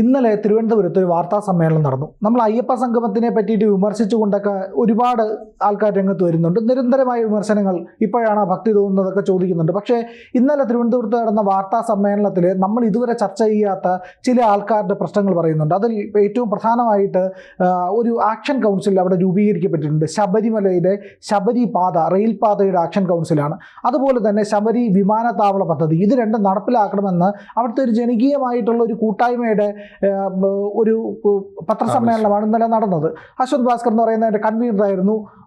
ഇന്നലെ തിരുവനന്തപുരത്ത് ഒരു വാർത്താ സമ്മേളനം നടന്നു. നമ്മൾ അയ്യപ്പ സംഗമത്തിനെ പറ്റിയിട്ട് വിമർശിച്ചുകൊണ്ടൊക്കെ ഒരുപാട് ആൾക്കാർ രംഗത്ത് വരുന്നുണ്ട്. നിരന്തരമായ വിമർശനങ്ങൾ ഇപ്പോഴാണ് ഭക്തി തോന്നുന്നതൊക്കെ ചോദിക്കുന്നുണ്ട്. പക്ഷേ ഇന്നലെ തിരുവനന്തപുരത്ത് നടന്ന വാർത്താ സമ്മേളനത്തിൽ നമ്മൾ ഇതുവരെ ചർച്ച ചെയ്യാത്ത ചില ആൾക്കാരുടെ പ്രശ്നങ്ങൾ പറയുന്നുണ്ട്. അതിൽ ഏറ്റവും പ്രധാനമായിട്ട് ഒരു ആക്ഷൻ കൗൺസിൽ അവിടെ രൂപീകരിക്കപ്പെട്ടിട്ടുണ്ട്. ശബരിമലയിലെ ശബരി പാത റെയിൽ പാതയുടെ ആക്ഷൻ കൗൺസിലാണ്. അതുപോലെ തന്നെ ശബരി വിമാനത്താവള പദ്ധതി ഇത് രണ്ടും നടപ്പിലാക്കണമെന്ന് അവിടുത്തെ ഒരു ജനകീയമായിട്ടുള്ള ഒരു കൂട്ടായ്മയുടെ ഒരു പത്രസമ്മേളനമാണ് ഇന്നലെ നടന്നത്. അശ്വത് ഭാസ്കർ എന്ന് പറയുന്നതിന്റെ കൺവീനറായിരുന്നു. ഏഹ്,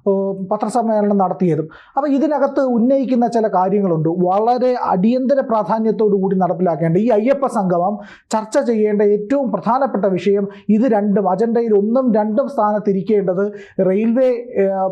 പത്രസമ്മേളനം നടത്തിയതും. അപ്പോൾ ഇതിനകത്ത് ഉന്നയിക്കുന്ന ചില കാര്യങ്ങളുണ്ട്. വളരെ അടിയന്തര പ്രാധാന്യത്തോടു കൂടി നടപ്പിലാക്കേണ്ട ഈ അയ്യപ്പ സംഗമം ചർച്ച ചെയ്യേണ്ട ഏറ്റവും പ്രധാനപ്പെട്ട വിഷയം ഇത് രണ്ടും. അജണ്ടയിൽ ഒന്നും രണ്ടും സ്ഥാനത്തിരിക്കേണ്ടത് റെയിൽവേ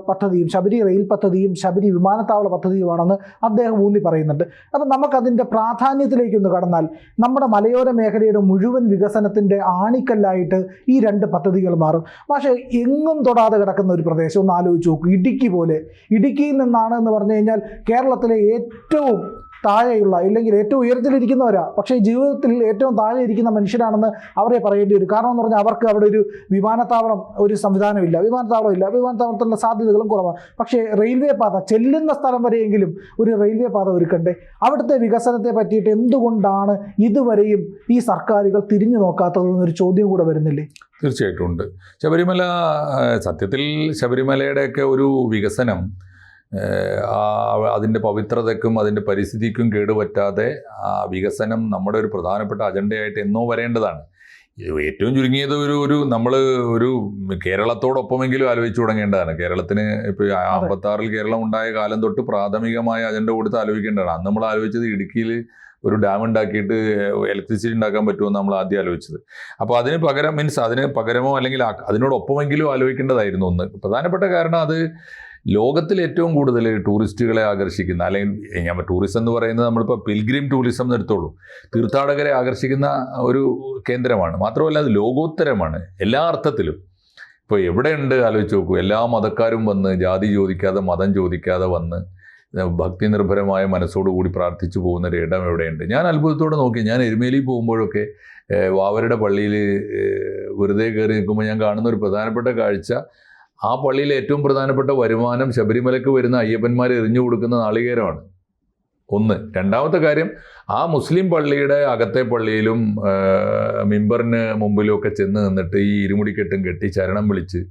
പദ്ധതിയും ശബരി റെയിൽ പദ്ധതിയും ശബരി വിമാനത്താവള പദ്ധതിയുമാണെന്ന് അദ്ദേഹം ഊന്നി പറയുന്നുണ്ട്. അപ്പം നമുക്കതിന്റെ പ്രാധാന്യത്തിലേക്കൊന്ന് കടന്നാൽ നമ്മുടെ മലയോര മേഖലയുടെ മുഴുവൻ വികസനത്തിന്റെ ആണിക്കല്ലായിട്ട് ഈ രണ്ട് പദ്ധതികൾ മാറും. പക്ഷേ എങ്ങും തൊടാതെ കിടക്കുന്ന ഒരു പ്രദേശം ഒന്ന് ആലോചിച്ച് നോക്കൂ ഇടുക്കി പോലെ. ഇടുക്കിയിൽ നിന്നാണ് എന്ന് പറഞ്ഞു കഴിഞ്ഞാൽ കേരളത്തിലെ ഏറ്റവും താഴെയുള്ള ഇല്ലെങ്കിൽ ഏറ്റവും ഉയരത്തിലിരിക്കുന്നവരാ. പക്ഷേ ജീവിതത്തിൽ ഏറ്റവും താഴെ ഇരിക്കുന്ന മനുഷ്യരാണെന്ന് അവരെ പറയേണ്ടി വരും. കാരണം എന്ന് പറഞ്ഞാൽ അവർക്ക് അവിടെ ഒരു വിമാനത്താവളം ഒരു സംവിധാനമില്ല വിമാനത്താവളം ഇല്ല. വിമാനത്താവളത്തിലുള്ള സാധ്യതകളും കുറവാണ്. പക്ഷേ റെയിൽവേ പാത ചെല്ലുന്ന സ്ഥലം വരെയെങ്കിലും ഒരു റെയിൽവേ പാത ഒരുക്കണ്ടേ? അവിടുത്തെ വികസനത്തെ പറ്റിയിട്ട് എന്തുകൊണ്ടാണ് ഇതുവരെയും ഈ സർക്കാരുകൾ തിരിഞ്ഞു നോക്കാത്തതെന്നൊരു ചോദ്യം കൂടെ വരുന്നില്ലേ? തീർച്ചയായിട്ടും ഉണ്ട്. ശബരിമല സത്യത്തിൽ ശബരിമലയുടെയൊക്കെ ഒരു വികസനം അതിന്റെ പവിത്രതയ്ക്കും അതിന്റെ പരിസ്ഥിതിക്കും കേടുപറ്റാതെ ആ വികസനം നമ്മുടെ ഒരു പ്രധാനപ്പെട്ട അജണ്ടയായിട്ട് എന്നോ വരേണ്ടതാണ്. ഏറ്റവും ചുരുങ്ങിയത് ഒരു ഒരു നമ്മൾ ഒരു കേരളത്തോടൊപ്പമെങ്കിലും ആലോചിച്ചു തുടങ്ങേണ്ടതാണ്. കേരളത്തിന് ഇപ്പോൾ അമ്പത്താറിൽ കേരളം ഉണ്ടായ കാലം തൊട്ട് പ്രാഥമികമായ അജണ്ട കൊടുത്ത് ആലോചിക്കേണ്ടതാണ്. അന്ന് നമ്മൾ ആലോചിച്ചത് ഇടുക്കിയിൽ ഒരു ഡാം ഉണ്ടാക്കിയിട്ട് ഇലക്ട്രിസിറ്റി ഉണ്ടാക്കാൻ പറ്റുമെന്ന് നമ്മൾ ആദ്യം ആലോചിച്ചത്. അപ്പോൾ അതിന് പകരം മീൻസ് അതിന് പകരമോ അല്ലെങ്കിൽ അതിനോടൊപ്പമെങ്കിലും ആലോചിക്കേണ്ടതായിരുന്നു ഒന്ന്. പ്രധാനപ്പെട്ട കാരണം അത് ലോകത്തിൽ ഏറ്റവും കൂടുതൽ ടൂറിസ്റ്റുകളെ ആകർഷിക്കുന്ന അല്ലെങ്കിൽ ഞാൻ ടൂറിസം എന്ന് പറയുന്നത് നമ്മളിപ്പോൾ പിൽഗ്രിം ടൂറിസം എന്ന് എടുത്തോളൂ. തീർത്ഥാടകരെ ആകർഷിക്കുന്ന ഒരു കേന്ദ്രമാണ്. മാത്രമല്ല അത് ലോകോത്തരമാണ്. എല്ലാ അർത്ഥത്തിലും. ഇപ്പോൾ എവിടെയുണ്ട് ആലോചിച്ച് നോക്കൂ. എല്ലാ മതക്കാരും വന്ന് ജാതി ചോദിക്കാതെ മതം ചോദിക്കാതെ വന്ന് ഭക്തി നിർഭരമായ മനസ്സോടുകൂടി പ്രാർത്ഥിച്ചു പോകുന്ന ഒരു ഇടം എവിടെയുണ്ട്? ഞാൻ അത്ഭുതത്തോടെ നോക്കി. ഞാൻ എരുമേലി പോകുമ്പോഴൊക്കെ വാവരുടെ പള്ളിയിൽ വെറുതെ കയറി നിൽക്കുമ്പോൾ ഞാൻ കാണുന്ന ഒരു പ്രധാനപ്പെട്ട കാഴ്ച ആ പള്ളിയിലെ ഏറ്റവും പ്രധാനപ്പെട്ട വരുമാനം ശബരിമലയ്ക്ക് വരുന്ന അയ്യപ്പന്മാർ എറിഞ്ഞു കൊടുക്കുന്ന നാളികേരമാണ്. ഒന്ന്. രണ്ടാമത്തെ കാര്യം ആ മുസ്ലിം പള്ളിയുടെ അകത്തെ പള്ളിയിലും മിമ്പറിന് മുമ്പിലും ഒക്കെ ചെന്ന് നിന്നിട്ട് ഈ ഇരുമുടിക്കെട്ടും കെട്ടി ചരണം വിളിച്ച്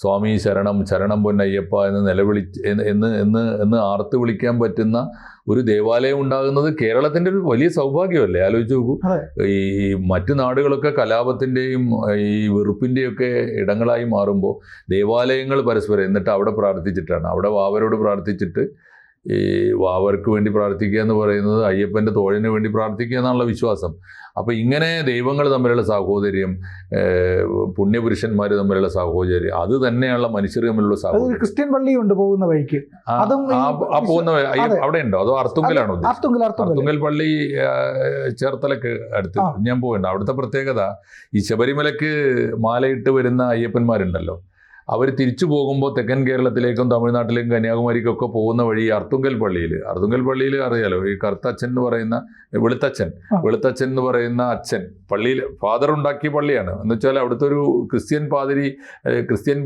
സ്വാമി ശരണം ശരണം പൊന്നയ്യപ്പ എന്ന് നിലവിളി എന്ന് എന്ന് എന്ന് ആർത്ത് വിളിക്കാൻ പറ്റുന്ന ഒരു ദേവാലയം ഉണ്ടാകുന്നത് കേരളത്തിന്റെ ഒരു വലിയ സൗഭാഗ്യമല്ലേ? ആലോചിച്ച് നോക്കൂ. ഈ മറ്റു നാടുകളൊക്കെ കലാപത്തിന്റെയും ഈ വെറുപ്പിന്റെയൊക്കെ ഇടങ്ങളായി മാറുമ്പോൾ ദേവാലയങ്ങൾ പരസ്പരം എന്നിട്ട് അവിടെ പ്രാർത്ഥിച്ചിട്ടാണ്. അവിടെ വാവരോട് പ്രാർത്ഥിച്ചിട്ട് ഈ വാവർക്ക് വേണ്ടി പ്രാർത്ഥിക്കുക എന്ന് പറയുന്നത് അയ്യപ്പന്റെ തോഴന് വേണ്ടി പ്രാർത്ഥിക്കുക എന്നുള്ള വിശ്വാസം. അപ്പോൾ ഇങ്ങനെ ദൈവങ്ങൾ തമ്മിലുള്ള സാഹോദര്യം പുണ്യപുരുഷന്മാർ തമ്മിലുള്ള സാഹോദര്യം അത് തന്നെയുള്ള മനുഷ്യർ തമ്മിലുള്ള സാഹോദര്യം. ക്രിസ്ത്യൻ പള്ളിയുണ്ട് പോകുന്ന വഴിക്ക്. അതും ആ- പോകുന്ന അവിടെ ഉണ്ടോ അതോ. അർത്തുങ്കലാണോ? അർത്തുങ്കൽ പള്ളി ചേർത്തലക്ക് അടുത്ത്. ഞാൻ പോയിട്ടുണ്ട് അവിടുത്തെ പ്രത്യേകത ഈ ശബരിമലക്ക് മാലയിട്ട് വരുന്ന അയ്യപ്പന്മാരുണ്ടല്ലോ. അവർ തിരിച്ചു പോകുമ്പോൾ തെക്കൻ കേരളത്തിലേക്കും തമിഴ്നാട്ടിലേക്കും കന്യാകുമാരിക്കൊക്കെ പോകുന്ന വഴി ഈ അർത്തുങ്കൽ പള്ളിയിൽ അർത്തുങ്കൽ പള്ളിയിൽ അറിയാലോ ഈ കറുത്തച്ഛൻ എന്ന് പറയുന്ന വെളുത്തച്ഛൻ. വെളുത്തച്ഛൻ എന്ന് പറയുന്ന അച്ഛൻ. പള്ളിയിൽ ഫാദർ ഉണ്ടാക്കിയ പള്ളിയാണ്. എന്ന് വെച്ചാൽ അവിടുത്തെ ഒരു ക്രിസ്ത്യൻ പാതിരി ക്രിസ്ത്യൻ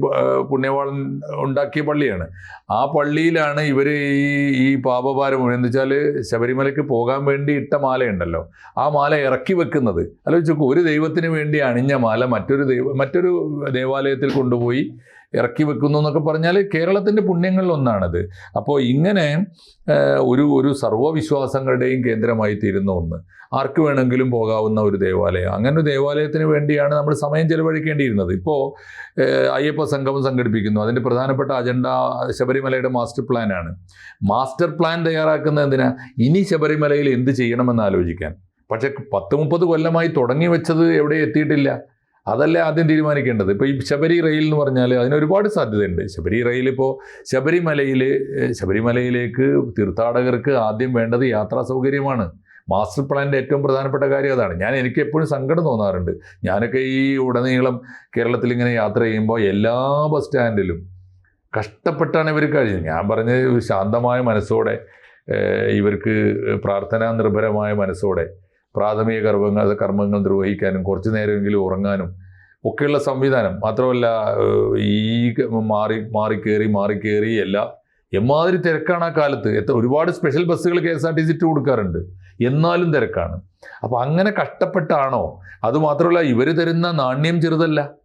പുണ്യവാളൻ ഉണ്ടാക്കിയ പള്ളിയാണ്. ആ പള്ളിയിലാണ് ഇവർ ഈ ഈ പാപഭാരം എന്ന് വെച്ചാൽ ശബരിമലയ്ക്ക് പോകാൻ വേണ്ടി ഇട്ട മാലയുണ്ടല്ലോ. ആ മാല ഇറക്കി വെക്കുന്നത്. അല്ല നോക്കൂ ഒരു ദൈവത്തിന് വേണ്ടി അണിഞ്ഞ മാല മറ്റൊരു ദൈവ മറ്റൊരു ദേവാലയത്തിൽ കൊണ്ടുപോയി ഇറക്കി വെക്കുന്നു എന്നൊക്കെ പറഞ്ഞാൽ കേരളത്തിന്റെ പുണ്യങ്ങളിൽ ഒന്നാണത്. അപ്പോൾ ഇങ്ങനെ ഒരു ഒരു സർവവിശ്വാസങ്ങളുടെയും കേന്ദ്രമായി തീരുന്ന ഒന്ന്. ആർക്ക് വേണമെങ്കിലും പോകാവുന്ന ഒരു ദേവാലയം. അങ്ങനെ ഒരു ദേവാലയത്തിന് വേണ്ടിയാണ് നമ്മൾ സമയം ചെലവഴിക്കേണ്ടിയിരുന്നത്. ഇപ്പോൾ അയ്യപ്പ സംഗമം സംഘടിപ്പിക്കുന്നു. അതിന്റെ പ്രധാനപ്പെട്ട അജണ്ട ശബരിമലയുടെ മാസ്റ്റർ പ്ലാനാണ്. മാസ്റ്റർ പ്ലാൻ തയ്യാറാക്കുന്ന എന്തിനാ? ഇനി ശബരിമലയിൽ എന്ത് ചെയ്യണമെന്ന് ആലോചിക്കാൻ. പക്ഷെ പത്ത് മുപ്പത് കൊല്ലമായി തുടങ്ങി വെച്ചത് എവിടെ എത്തിയിട്ടില്ല. അതല്ലേ ആദ്യം തീരുമാനിക്കേണ്ടത്? ഇപ്പോൾ ഈ ശബരി റെയിൽ എന്ന് പറഞ്ഞാൽ അതിന് ഒരുപാട് സാധ്യതയുണ്ട്. ശബരി റെയിൽ ഇപ്പോൾ ശബരിമലയിൽ ശബരിമലയിലേക്ക് തീർത്ഥാടകർക്ക് ആദ്യം വേണ്ടത് യാത്രാ സൗകര്യമാണ്. മാസ്റ്റർ പ്ലാനിന്റെ ഏറ്റവും പ്രധാനപ്പെട്ട കാര്യം അതാണ്. ഞാൻ എനിക്ക് എപ്പോഴും സങ്കടം തോന്നാറുണ്ട്. ഞാനൊക്കെ ഈ ഉടനീളം കേരളത്തിൽ ഇങ്ങനെ യാത്ര ചെയ്യുമ്പോൾ എല്ലാ ബസ് സ്റ്റാൻഡിലും കഷ്ടപ്പെട്ടാണ് ഇവർ കഴിഞ്ഞത്. ഞാൻ പറഞ്ഞത് ശാന്തമായ മനസ്സോടെ ഇവർക്ക് പ്രാർത്ഥനാ നിർഭരമായ മനസ്സോടെ പ്രാഥമിക കർമ്മങ്ങൾ കർമ്മങ്ങൾ നിർവഹിക്കാനും കുറച്ച് നേരമെങ്കിലും ഉറങ്ങാനും ഒക്കെയുള്ള സംവിധാനം. മാത്രമല്ല ഈ മാറി മാറിക്കേറി മാറിക്കേറി എല്ലാ എമ്മാതിരി തിരക്കാണ് ആ കാലത്ത്. എത്ര ഒരുപാട് സ്പെഷ്യൽ ബസ്സുകൾ K S R T C കൊടുക്കാറുണ്ട്. എന്നാലും തിരക്കാണ്. അപ്പോൾ അങ്ങനെ കഷ്ടപ്പെട്ടാണോ? അതുമാത്രമല്ല ഇവർ തരുന്ന നാണ്യം ചെറുതല്ല.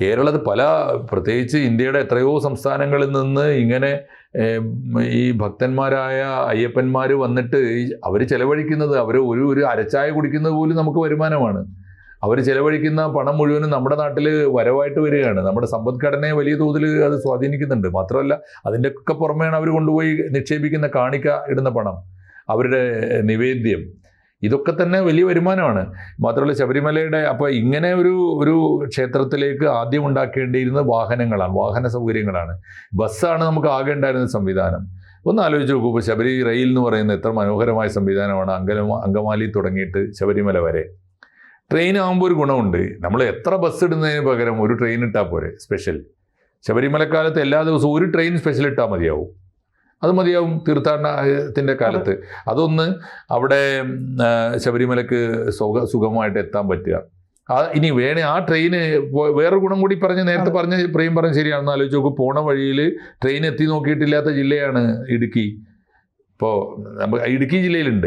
കേരളത്തിൽ പല പ്രത്യേകിച്ച് ഇന്ത്യയുടെ എത്രയോ സംസ്ഥാനങ്ങളിൽ നിന്ന് ഇങ്ങനെ ഈ ഭക്തന്മാരായ അയ്യപ്പന്മാർ വന്നിട്ട് അവർ ചെലവഴിക്കുന്നത് അവർ ഒരു ഒരു അരച്ചായ കുടിക്കുന്നത് പോലും നമുക്ക് വരുമാനമാണ്. അവർ ചെലവഴിക്കുന്ന പണം മുഴുവനും നമ്മുടെ നാട്ടിൽ വരവായിട്ട് വരികയാണ്. നമ്മുടെ സമ്പദ്ഘടനയെ വലിയ തോതിൽ അത് സ്വാധീനിക്കുന്നുണ്ട്. മാത്രമല്ല അതിന്റെ ഒക്കെ പുറമെയാണ് അവർ കൊണ്ടുപോയി നിക്ഷേപിക്കുന്ന കാണിക്ക ഇടുന്ന പണം. അവരുടെ നിവേദ്യം. ഇതൊക്കെ തന്നെ വലിയ വരുമാനമാണ്. മാത്രമല്ല ശബരിമലയുടെ അപ്പോൾ ഇങ്ങനെ ഒരു ഒരു ക്ഷേത്രത്തിലേക്ക് ആദ്യം ഉണ്ടാക്കേണ്ടിയിരുന്ന വാഹനങ്ങളാണ് വാഹന സൗകര്യങ്ങളാണ്. ബസ്സാണ് നമുക്ക് ആകെ ഉണ്ടായിരുന്ന സംവിധാനം. ഒന്ന് ആലോചിച്ച് നോക്കൂ ഇപ്പോൾ ശബരി റെയിൽ എന്ന് പറയുന്ന എത്ര മനോഹരമായ സംവിധാനമാണ് അങ്കലമ അങ്കമാലി തുടങ്ങിയിട്ട് ശബരിമല വരെ. ട്രെയിൻ ആകുമ്പോൾ ഒരു ഗുണമുണ്ട്. നമ്മൾ എത്ര ബസ് ഇടുന്നതിന് പകരം ഒരു ട്രെയിൻ ഇട്ടാൽ പോരെ സ്പെഷ്യൽ ശബരിമലക്കാലത്ത് എല്ലാ ദിവസവും ഒരു ട്രെയിൻ സ്പെഷ്യൽ ഇട്ടാൽ മതിയാവും. അത് മതിയാവും തീർത്ഥാടനത്തിന്റെ കാലത്ത്. അതൊന്ന് അവിടെ ശബരിമലക്ക് സുഖ സുഖമായിട്ട് എത്താൻ പറ്റുക. ആ ഇനി വേണേ ആ ട്രെയിന് വേറെ ഗുണം കൂടി പറഞ്ഞ് നേരത്തെ പറഞ്ഞ പ്രേം പറഞ്ഞ ശരിയാണെന്ന് ആലോചിച്ച് നോക്കും. പോണ വഴിയിൽ ട്രെയിൻ എത്തി നോക്കിയിട്ടില്ലാത്ത ജില്ലയാണ് ഇടുക്കി. ഇപ്പോൾ നമുക്ക് ഇടുക്കി ജില്ലയിലുണ്ട്.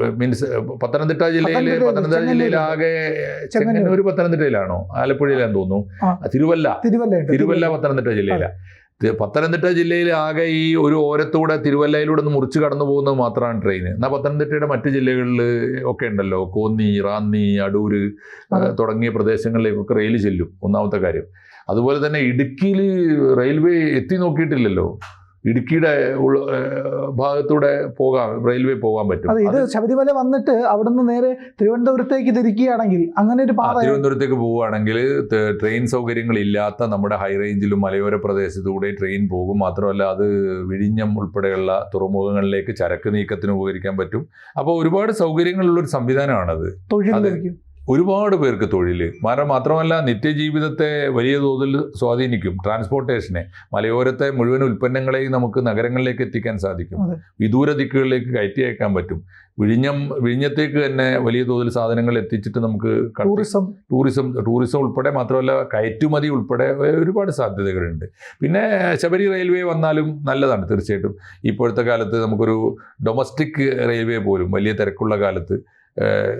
മീൻസ് പത്തനംതിട്ട ജില്ലയിൽ പത്തനംതിട്ട- ജില്ലയിൽ ആകെ ചെങ്ങന്നൂർ. പത്തനംതിട്ടയിലാണോ? ആലപ്പുഴയിലാണെന്ന് തോന്നുന്നു. തിരുവല്ല. തിരുവല്ല പത്തനംതിട്ട ജില്ലയിലാണ് പത്തനംതിട്ട ജില്ലയിൽ ആകെ ഈ ഒരു ഓരത്തൂടെ തിരുവല്ലയിലൂടെ ഒന്ന് മുറിച്ച് കടന്നു പോകുന്നത് മാത്രമാണ് ട്രെയിൻ. എന്നാൽ പത്തനംതിട്ടയുടെ മറ്റ് ജില്ലകളിൽ ഒക്കെ ഉണ്ടല്ലോ. കോന്നി റാന്നി അടൂർ തുടങ്ങിയ പ്രദേശങ്ങളിലേക്കൊക്കെ റെയിൽ ചെല്ലും. ഒന്നാമത്തെ കാര്യം. അതുപോലെ തന്നെ ഇടുക്കിയിൽ റെയിൽവേ എത്തി നോക്കിയിട്ടില്ലല്ലോ. ഇടുക്കിയുടെ ഭാഗത്തൂടെ പോകാം റെയിൽവേ പോകാൻ പറ്റും. ഇത് ശബരിമല വന്നിട്ട് അവിടുന്ന് നേരെ തിരുവനന്തപുരത്തേക്ക് തിരിക്കുകയാണെങ്കിൽ അങ്ങനെ ഒരു പാത തിരുവനന്തപുരത്തേക്ക് പോവുകയാണെങ്കിൽ ട്രെയിൻ സൗകര്യങ്ങൾ ഇല്ലാത്ത നമ്മുടെ ഹൈ റേഞ്ചിലും മലയോര പ്രദേശത്തൂടെ ട്രെയിൻ പോകും. മാത്രമല്ല അത് വിഴിഞ്ഞം ഉൾപ്പെടെയുള്ള തുറമുഖങ്ങളിലേക്ക് ചരക്ക് നീക്കത്തിന് ഉപകരിക്കാൻ പറ്റും. അപ്പോൾ ഒരുപാട് സൗകര്യങ്ങളുള്ള ഒരു സംവിധാനമാണത്. തൊഴിൽ ലഭിക്കും. ഒരുപാട് പേർക്ക് തൊഴിൽ മരം മാത്രമല്ല നിത്യജീവിതത്തെ വലിയ തോതിൽ സ്വാധീനിക്കും. ട്രാൻസ്പോർട്ടേഷനെ മലയോരത്തെ മുഴുവൻ ഉൽപ്പന്നങ്ങളെയും നമുക്ക് നഗരങ്ങളിലേക്ക് എത്തിക്കാൻ സാധിക്കും. വിദൂര ദിക്കുകളിലേക്ക് കയറ്റി അയക്കാൻ പറ്റും. വിഴിഞ്ഞം വിഴിഞ്ഞത്തേക്ക് തന്നെ വലിയ തോതിൽ സാധനങ്ങൾ എത്തിച്ചിട്ട് നമുക്ക് ടൂറിസം ടൂറിസം ടൂറിസം ഉൾപ്പെടെ മാത്രമല്ല കയറ്റുമതി ഉൾപ്പെടെ ഒരുപാട് സാധ്യതകളുണ്ട്. പിന്നെ ശബരി റെയിൽവേ വന്നാലും നല്ലതാണ് തീർച്ചയായിട്ടും. ഇപ്പോഴത്തെ കാലത്ത് നമുക്കൊരു ഡൊമസ്റ്റിക് റെയിൽവേ പോലും വലിയ തിരക്കുള്ള കാലത്ത്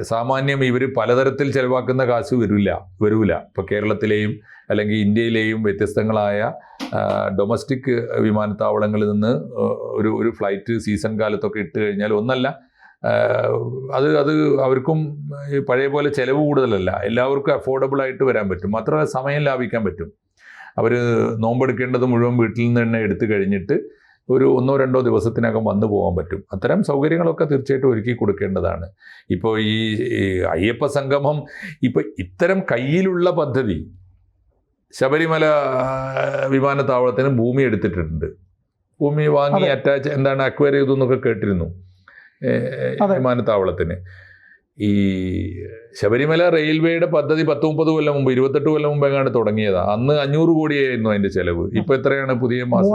സാമാന്യം ഇവർ പലതരത്തിൽ ചിലവാക്കുന്ന കാശ് വരില്ല വരൂല. ഇപ്പോൾ കേരളത്തിലെയും അല്ലെങ്കിൽ ഇന്ത്യയിലെയും വ്യത്യസ്തങ്ങളായ ഡൊമസ്റ്റിക് വിമാനത്താവളങ്ങളിൽ നിന്ന് ഒരു ഒരു ഫ്ലൈറ്റ് സീസൺ കാലത്തൊക്കെ ഇട്ട് കഴിഞ്ഞാൽ ഒന്നല്ല അത് അത് അവർക്കും പഴയ പോലെ ചിലവ് കൂടുതലല്ല. എല്ലാവർക്കും അഫോർഡബിൾ ആയിട്ട് വരാൻ പറ്റും. മാത്രമല്ല സമയം ലാഭിക്കാൻ പറ്റും. അവർ നോമ്പെടുക്കേണ്ടത് മുഴുവൻ വീട്ടിൽ നിന്ന് തന്നെ എടുത്തു കഴിഞ്ഞിട്ട് ഒരു ഒന്നോ രണ്ടോ ദിവസത്തിനകം വന്നു പോകാൻ പറ്റും. അത്തരം സൗകര്യങ്ങളൊക്കെ തീർച്ചയായിട്ടും ഒരുക്കി കൊടുക്കേണ്ടതാണ്. ഇപ്പോൾ ഈ അയ്യപ്പ സംഗമം ഇപ്പോൾ ഇത്തരം കയ്യിലുള്ള പദ്ധതി ശബരിമല വിമാനത്താവളത്തിന് ഭൂമി എടുത്തിട്ടുണ്ട്. ഭൂമി വാങ്ങി അറ്റാച്ച് എന്താണ് അക്വയർ ചെയ്തു എന്നൊക്കെ കേട്ടിരുന്നു. വിമാനത്താവളത്തിന്. ഈ ശബരിമല റെയിൽവേയുടെ പദ്ധതി പത്ത് മുപ്പത് കൊല്ലം മുമ്പ് ഇരുപത്തെട്ട് കൊല്ലം മുമ്പ് എങ്ങാണ്ട് തുടങ്ങിയതാ. അന്ന് അഞ്ഞൂറ് കോടിയായിരുന്നു അതിന്റെ ചെലവ്. ഇപ്പൊ എത്രയാണ് പുതിയ മാസം?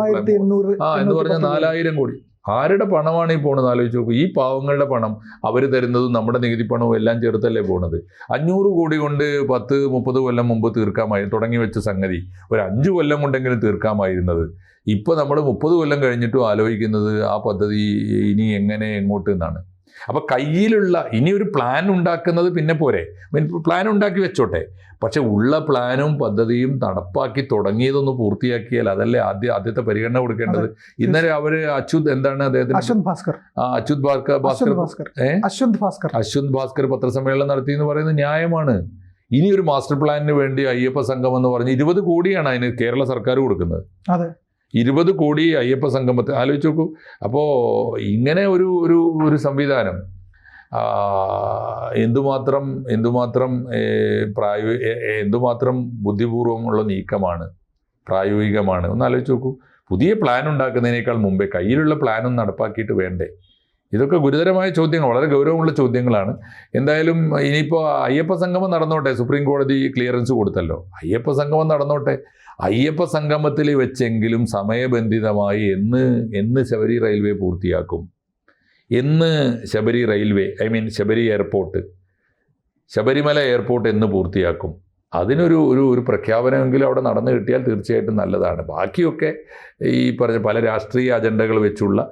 ആ എന്ന് പറഞ്ഞാൽ നാലായിരം കോടി. ആരുടെ പണമാണ് ഈ പോണത്? ആലോചിച്ച് നോക്കൂ. ഈ പാവങ്ങളുടെ പണം അവർ തരുന്നതും നമ്മുടെ നികുതി പണവും എല്ലാം ചേർത്തല്ലേ പോണത്? അഞ്ഞൂറ് കോടി കൊണ്ട് പത്ത് മുപ്പത് കൊല്ലം മുമ്പ് തീർക്കാമായി തുടങ്ങി വെച്ച സംഗതി ഒരു അഞ്ച് കൊല്ലം കൊണ്ടെങ്കിലും തീർക്കാമായിരുന്നത്. ഇപ്പോൾ നമ്മൾ മുപ്പത് കൊല്ലം കഴിഞ്ഞിട്ടും ആലോചിക്കുന്നത് ആ പദ്ധതി ഇനി എങ്ങനെ എങ്ങോട്ട് എന്നാണ്. അപ്പോൾ കയ്യിലുള്ള ഇനി ഒരു പ്ലാൻ ഉണ്ടാക്കുന്നത് പിന്നെ പോരെ. പ്ലാൻ ഉണ്ടാക്കി വെച്ചോട്ടെ. പക്ഷെ ഉള്ള പ്ലാനും പദ്ധതിയും നടപ്പാക്കി തുടങ്ങിയതൊന്ന് പൂർത്തിയാക്കിയാൽ അതല്ലേ ആദ്യ ആദ്യത്തെ പരിഗണന കൊടുക്കേണ്ടത്? ഇന്നലെ അവർ അച്യുത് എന്താണ് അദ്ദേഹത്തിന്? അശ്വന്ത് ഭാസ്കർ. ആ, അച്യുത് ഭാസ്കർ ഭാസ്കർ അശ്വന്ത് ഭാസ്കർ ഏ? അശ്വന്ത് ഭാസ്കർ. അശ്വന്ത് ഭാസ്കർ പത്രസമ്മേളനം നടത്തി എന്ന് പറയുന്നത് ന്യായമാണ്. ഇനി ഒരു മാസ്റ്റർ പ്ലാനിന് വേണ്ടി അയ്യപ്പ സംഘം എന്ന് പറഞ്ഞ് ഇരുപത് കോടിയാണ് അതിന് കേരള സർക്കാർ കൊടുക്കുന്നത്. അതെ. ഇരുപത് കോടി അയ്യപ്പ സംഗമത്തെ ആലോചിച്ച് നോക്കൂ. അപ്പോൾ ഇങ്ങനെ ഒരു ഒരു ഒരു സംവിധാനം എന്തുമാത്രം എന്തുമാത്രം പ്രായോ എന്തുമാത്രം ബുദ്ധിപൂർവമുള്ള നീക്കമാണ് പ്രായോഗികമാണ് ഒന്ന് ആലോചിച്ച് നോക്കൂ. പുതിയ പ്ലാൻ ഉണ്ടാക്കുന്നതിനേക്കാൾ മുമ്പേ കയ്യിലുള്ള പ്ലാനും നടപ്പാക്കിയിട്ട് വേണ്ടേ? ഇതൊക്കെ ഗുരുതരമായ ചോദ്യങ്ങൾ വളരെ ഗൗരവമുള്ള ചോദ്യങ്ങളാണ്. എന്തായാലും ഇനിയിപ്പോൾ അയ്യപ്പ സംഗമം നടന്നോട്ടെ? സുപ്രീം കോടതി ക്ലിയറൻസ് കൊടുത്തല്ലോ. അയ്യപ്പ സംഗമം നടന്നോട്ടെ? അയ്യപ്പ സംഗമത്തിൽ വെച്ചെങ്കിലും സമയബന്ധിതമായി എന്ന് എന്ന് ശബരി റെയിൽവേ പൂർത്തിയാക്കും. എന്ന് Sabari railway I mean Sabari airport Sabarimala airport എന്ന് പൂർത്തിയാക്കും. അതിനൊരു ഒരു ഒരു പ്രഖ്യാപനമെങ്കിലും അവിടെ നടന്നു കിട്ടിയാൽ തീർച്ചയായിട്ടും നല്ലതാണ്. ബാക്കിയൊക്കെ ഈ പറഞ്ഞ പല രാഷ്ട്രീയ അജണ്ടകൾ വെച്ചുള്ള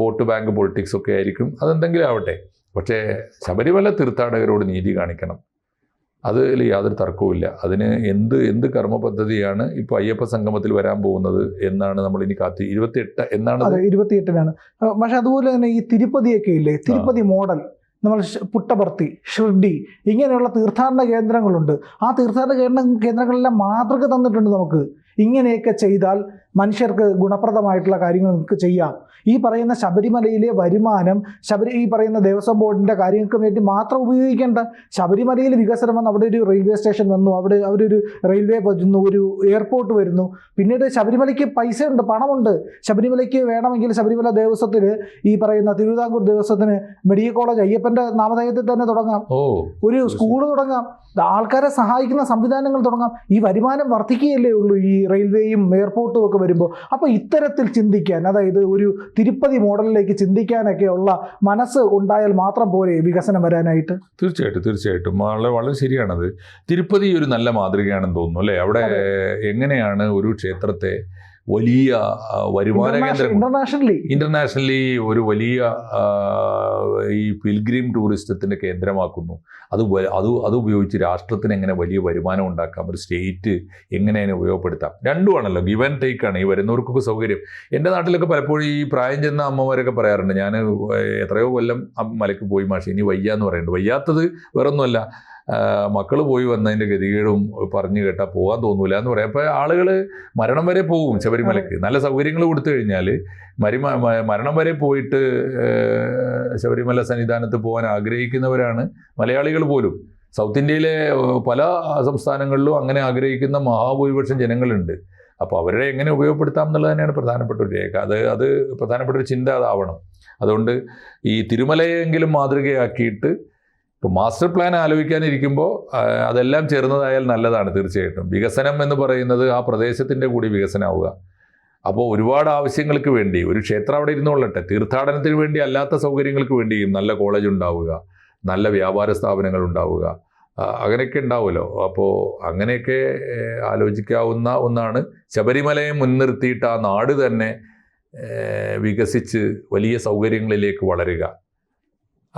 വോട്ട് ബാങ്ക് പൊളിറ്റിക്സ് ഒക്കെ ആയിരിക്കും. അതെന്തെങ്കിലും ആവട്ടെ. പക്ഷേ ശബരിമല തീർത്ഥാടകരോട് നീതി കാണിക്കണം. അതിൽ യാതൊരു തർക്കവുമില്ല അതിന് എന്ത് എന്ത് കർമ്മ പദ്ധതിയാണ് ഇപ്പോൾ അയ്യപ്പ സംഗമത്തിൽ വരാൻ പോകുന്നത് എന്നാണ് നമ്മൾ ഇനി കാത്തി ഇരുപത്തിയെട്ട് എന്നാണ് ഇരുപത്തിയെട്ടിനാണ് പക്ഷെ അതുപോലെ തന്നെ ഈ തിരുപ്പതിയൊക്കെ ഇല്ലേ? തിരുപ്പതി മോഡൽ നമ്മൾ പുട്ടപർത്തി ഷിർഡി ഇങ്ങനെയുള്ള തീർത്ഥാടന കേന്ദ്രങ്ങളുണ്ട്. ആ തീർത്ഥാടന കേന്ദ്ര കേന്ദ്രങ്ങളെല്ലാം മാതൃക തന്നിട്ടുണ്ട് നമുക്ക്. ഇങ്ങനെയൊക്കെ ചെയ്താൽ മനുഷ്യർക്ക് ഗുണപ്രദമായിട്ടുള്ള കാര്യങ്ങൾ നമുക്ക് ചെയ്യാം. ഈ പറയുന്ന ശബരിമലയിലെ വരുമാനം ശബരി ഈ പറയുന്ന ദേവസ്വം ബോർഡിന്റെ കാര്യങ്ങൾക്ക് വേണ്ടി മാത്രം ഉപയോഗിക്കേണ്ട ശബരിമലയിൽ വികസനം വന്ന് അവിടെ ഒരു റെയിൽവേ സ്റ്റേഷൻ വന്നു അവിടെ അവരൊരു റെയിൽവേ വരുന്നു ഒരു എയർപോർട്ട് വരുന്നു. പിന്നീട് ശബരിമലയ്ക്ക് പൈസയുണ്ട് പണമുണ്ട്. ശബരിമലയ്ക്ക് വേണമെങ്കിൽ ശബരിമല ദേവസ്വത്തിന് ഈ പറയുന്ന തിരുവിതാംകൂർ ദേവസ്വത്തിന് മെഡിക്കൽ കോളേജ് അയ്യപ്പന്റെ നാമധേയത്തിൽ തന്നെ തുടങ്ങാം. ഒരു സ്കൂൾ തുടങ്ങാം. ആൾക്കാരെ സഹായിക്കുന്ന സംവിധാനങ്ങൾ തുടങ്ങാം. ഈ വരുമാനം വർദ്ധിക്കുകയല്ലേ ഉള്ളൂ ഈ റെയിൽവേയും എയർപോർട്ടും ഒക്കെ വരുമ്പോൾ. അപ്പോൾ ഇത്തരത്തിൽ ചിന്തിക്കാൻ അതായത് ഒരു തിരുപ്പതി മോഡലിലേക്ക് ചിന്തിക്കാനൊക്കെയുള്ള മനസ്സ് ഉണ്ടായാൽ മാത്രം പോരെ വികസനം വരാനായിട്ട്? തീർച്ചയായിട്ടും തീർച്ചയായിട്ടും. വളരെ വളരെ ശരിയാണത്. തിരുപ്പതി ഒരു നല്ല മാതൃകയാണെന്ന് തോന്നുന്നു അല്ലേ? അവിടെ എങ്ങനെയാണ് ഒരു ക്ഷേത്രത്തെ വലിയ വരുമാന കേന്ദ്രം ഇന്റർനാഷണലി ഇന്റർനാഷണലി ഒരു വലിയ ഈ പിൽഗ്രീം ടൂറിസത്തിന്റെ കേന്ദ്രമാക്കുന്നു. അത് അത് അത് ഉപയോഗിച്ച് രാഷ്ട്രത്തിന് എങ്ങനെ വലിയ വരുമാനം ഉണ്ടാക്കാം ഒരു സ്റ്റേറ്റ് എങ്ങനെ അതിനെ ഉപയോഗപ്പെടുത്താം. രണ്ടുമാണല്ലോ ഗിവ് ആൻഡ് ടേക്ക് ആണ്. ഈ വരുന്നവർക്കൊക്കെ സൗകര്യം. എന്റെ നാട്ടിലൊക്കെ പലപ്പോഴും ഈ പ്രായം ചെന്ന അമ്മമാരൊക്കെ പറയാറുണ്ട് ഞാൻ എത്രയോ കൊല്ലം മലയ്ക്ക് പോയി മാഷി ഇനി വയ്യ എന്ന് പറയുന്നുണ്ട്. വയ്യാത്തത് വേറൊന്നുമല്ല. മക്കൾ പോയി വന്നതിന്റെ ഗതികേടും പറഞ്ഞു കേട്ടാൽ പോകാൻ തോന്നൂല എന്ന് പറയാം. അപ്പോൾ ആളുകൾ മരണം വരെ പോകും ശബരിമലയ്ക്ക് നല്ല സൗകര്യങ്ങൾ കൊടുത്തു കഴിഞ്ഞാൽ മരിമ മരണം വരെ പോയിട്ട് ശബരിമല സന്നിധാനത്ത് പോകാൻ ആഗ്രഹിക്കുന്നവരാണ് മലയാളികൾ പോലും. സൗത്ത് ഇന്ത്യയിലെ പല സംസ്ഥാനങ്ങളിലും അങ്ങനെ ആഗ്രഹിക്കുന്ന മഹാഭൂരിപക്ഷം ജനങ്ങളുണ്ട്. അപ്പോൾ അവരെ എങ്ങനെ ഉപയോഗപ്പെടുത്താം എന്നുള്ളത് തന്നെയാണ് പ്രധാനപ്പെട്ട ഒരു രേഖ. അത് അത് പ്രധാനപ്പെട്ട ഒരു ചിന്ത അതാവണം അതുകൊണ്ട് ഈ തിരുമലയെങ്കിലും മാതൃകയാക്കിയിട്ട് ഇപ്പോൾ മാസ്റ്റർ പ്ലാൻ ആലോചിക്കാനിരിക്കുമ്പോൾ അതെല്ലാം ചേർന്നതായാൽ നല്ലതാണ് തീർച്ചയായിട്ടും. വികസനം എന്ന് പറയുന്നത് ആ പ്രദേശത്തിന്റെ കൂടി വികസനമാവുക അപ്പോൾ ഒരുപാട് ആവശ്യങ്ങൾക്ക് വേണ്ടി ഒരു ക്ഷേത്രം അവിടെ ഇരുന്നുകൊള്ളട്ടെ തീർത്ഥാടനത്തിന് വേണ്ടി അല്ലാത്ത സൗകര്യങ്ങൾക്ക് വേണ്ടിയും നല്ല കോളേജ് ഉണ്ടാവുക നല്ല വ്യാപാര സ്ഥാപനങ്ങൾ ഉണ്ടാവുക അങ്ങനെയൊക്കെ ഉണ്ടാവുമല്ലോ. അപ്പോൾ അങ്ങനെയൊക്കെ ആലോചിക്കാവുന്ന ഒന്നാണ്. ശബരിമലയെ മുൻനിർത്തിയിട്ട് ആ നാട് തന്നെ വികസിച്ച് വലിയ സൗകര്യങ്ങളിലേക്ക് വളരുക.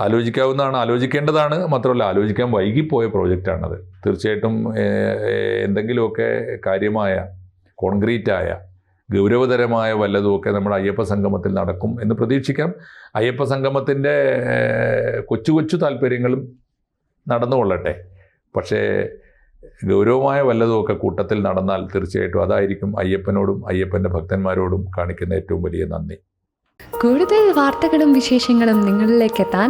ആലോചിക്കാവുന്നതാണ്. ആലോചിക്കേണ്ടതാണ്. മാത്രമല്ല ആലോചിക്കാൻ വൈകിപ്പോയ പ്രോജക്റ്റാണത്. തീർച്ചയായിട്ടും എന്തെങ്കിലുമൊക്കെ കാര്യമായ കോൺക്രീറ്റായ ഗൗരവതരമായ വല്ലതുമൊക്കെ നമ്മുടെ അയ്യപ്പ സംഗമത്തിൽ നടക്കും എന്ന് പ്രതീക്ഷിക്കാം. അയ്യപ്പ സംഗമത്തിന്റെ കൊച്ചു കൊച്ചു താല്പര്യങ്ങളും നടന്നുകൊള്ളട്ടെ പക്ഷേ ഗൗരവമായ വല്ലതുമൊക്കെ കൂട്ടത്തിൽ നടന്നാൽ തീർച്ചയായിട്ടും അതായിരിക്കും അയ്യപ്പനോടും അയ്യപ്പന്റെ ഭക്തന്മാരോടും കാണിക്കുന്ന ഏറ്റവും വലിയ നന്ദി. കൂടുതൽ വാർത്തകളും വിശേഷങ്ങളും നിങ്ങളിലേക്ക് എത്താൻ